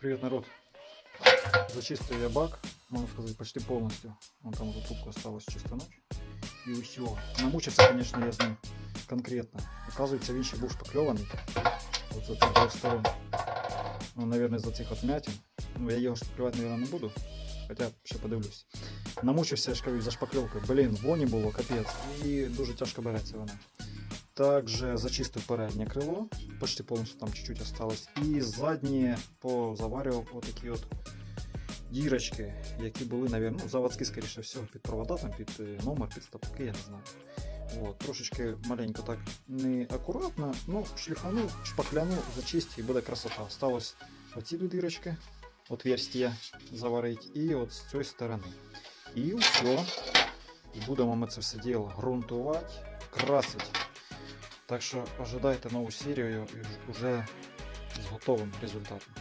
Привет, народ. Зачистил я бак, можно сказать, почти полностью. Вон там уже трубку осталось чисто ночь. И все. Намучився, конечно, я з ним конкретно. Оказывается, він ще був шпакльований. От за цих двох сторон. Ну, наверное, за цих отмятин. Ну, я його шпаклювати, наверное, не буду. Хоча ще подивлюсь. Намучився, я ж кажу, за шпакльовкою. Блін, воні було, капець. І дуже тяжко береться вона. Также зачистив переднє крило, почти повністю там чуть-чуть осталось. І заднє позаварював отакі от дірочки, які були, навірно, ну, заводські, скоріше всього, під провода, там, під е, номер, під стопки, я не знаю. От, трошечки маленько так не акуратно, ну, шліфану, шпакляну, зачисті і буде красота. Осталось оці дві дірочки, отверстия заварити, і от з цієї сторони. І все. І будемо ми це все діло ґрунтувати, красити. Так що ожидайте нову серію і вже з готовим результатом.